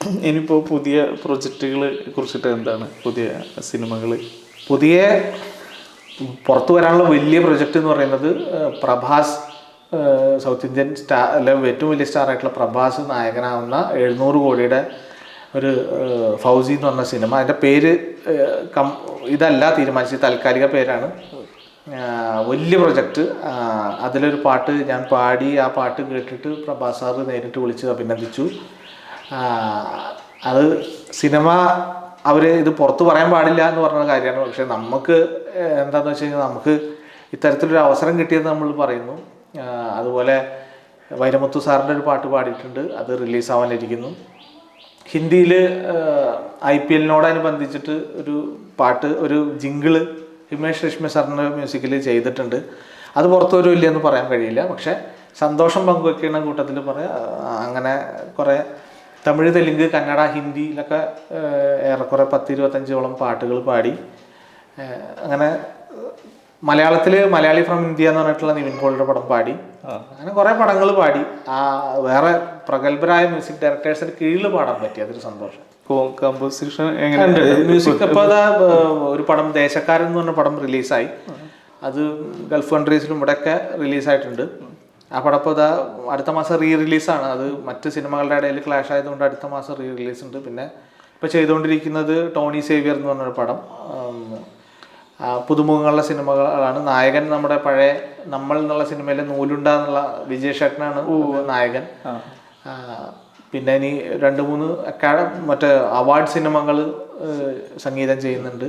ഇനിയിപ്പോൾ പുതിയ പ്രൊജക്റ്റുകളെ കുറിച്ചിട്ട് എന്താണ്? പുതിയ സിനിമകൾ പുതിയ പുറത്തു വരാനുള്ള വലിയ പ്രൊജക്റ്റ് എന്ന് പറയുന്നത് പ്രഭാസ് സൗത്ത് ഇന്ത്യൻ സ്റ്റാർ അല്ലെ ഏറ്റവും വലിയ സ്റ്റാർ ആയിട്ടുള്ള പ്രഭാസ് നായകനാവുന്ന എഴുന്നൂറ് കോടിയുടെ ഒരു ഫൗസി എന്ന് പറഞ്ഞ സിനിമ. അതിന്റെ പേര് കം ഇതല്ല തീരുമാനിച്ചത് താൽക്കാലിക പേരാണ്. വലിയ പ്രൊജക്റ്റ്. അതിലൊരു പാട്ട് ഞാൻ പാടി ആ പാട്ട് കേട്ടിട്ട് പ്രഭാസ് സാറ് നേരിട്ട് വിളിച്ച് അഭിനന്ദിച്ചു. അത് സിനിമ അവർ ഇത് പുറത്ത് പറയാൻ പാടില്ല എന്ന് പറഞ്ഞ കാര്യമാണ്. പക്ഷെ നമുക്ക് എന്താണെന്ന് വെച്ച് കഴിഞ്ഞാൽ നമുക്ക് ഇത്തരത്തിലൊരു അവസരം കിട്ടിയത് നമ്മൾ പറയുന്നു. അതുപോലെ വൈരമുത്തു സാറിന്റെ ഒരു പാട്ട് പാടിയിട്ടുണ്ട്. അത് റിലീസാവാനിരിക്കുന്നു. ഹിന്ദിയിൽ ഐ പി എല്ലിനോടനുബന്ധിച്ചിട്ട് ഒരു പാട്ട് ഒരു ജിങ്കിൾ ഹിമേഷ് രശ്മി സാറിന്റെ മ്യൂസിക്കിൽ ചെയ്തിട്ടുണ്ട്. അത് പുറത്തൊരു ഇല്ലയെന്ന് പറയാൻ കഴിയില്ല. പക്ഷേ സന്തോഷം പങ്കുവെക്കുന്ന കൂട്ടത്തിൽ പറയാം അങ്ങനെ കുറേ തമിഴ് തെലുങ്ക് കന്നഡ ഹിന്ദിയിലൊക്കെ ഏറെക്കുറെ പത്ത് ഇരുപത്തഞ്ചോളം പാട്ടുകൾ പാടി. അങ്ങനെ മലയാളത്തിൽ മലയാളി ഫ്രം ഇന്ത്യ എന്ന് പറഞ്ഞിട്ടുള്ള നിവിൻ പോളിയുടെ പടം പാടി. അങ്ങനെ കുറേ പടങ്ങൾ പാടി. ആ വേറെ പ്രഗത്ഭരായ മ്യൂസിക് ഡയറക്ടേഴ്സിന് കീഴിൽ പാടാൻ പറ്റി അതൊരു സന്തോഷം. കമ്പോസിഷൻ മ്യൂസിക് അപ്പോൾ അതാ ഒരു പടം ദേശക്കാരൻ എന്ന് പറഞ്ഞ പടം റിലീസായി അത് ഗൾഫ് കൺട്രീസിലും ഇവിടെയൊക്കെ റിലീസായിട്ടുണ്ട് ആ പടം ഇപ്പോൾ ഇതാ അടുത്ത മാസം റീ റിലീസാണ് അത് മറ്റ് സിനിമകളുടെ ഇടയിൽ ക്ലാഷ് ആയതുകൊണ്ട് അടുത്ത മാസം റീ റിലീസ് ഉണ്ട്. പിന്നെ ഇപ്പോൾ ചെയ്തുകൊണ്ടിരിക്കുന്നത് ടോണി സേവിയർ എന്ന് പറഞ്ഞൊരു പടം. പുതുമുഖങ്ങളുടെ സിനിമകളാണ്. നായകൻ നമ്മുടെ പഴയ നമ്മൾ എന്നുള്ള സിനിമയിലെ നൂലുണ്ട എന്നുള്ള വിജയ് ഷട്ടനാണ് നായകൻ. പിന്നെ ഇനി രണ്ട് മൂന്ന് അക്കാഡ മറ്റേ അവാർഡ് സിനിമകൾ സംഗീതം ചെയ്യുന്നുണ്ട്.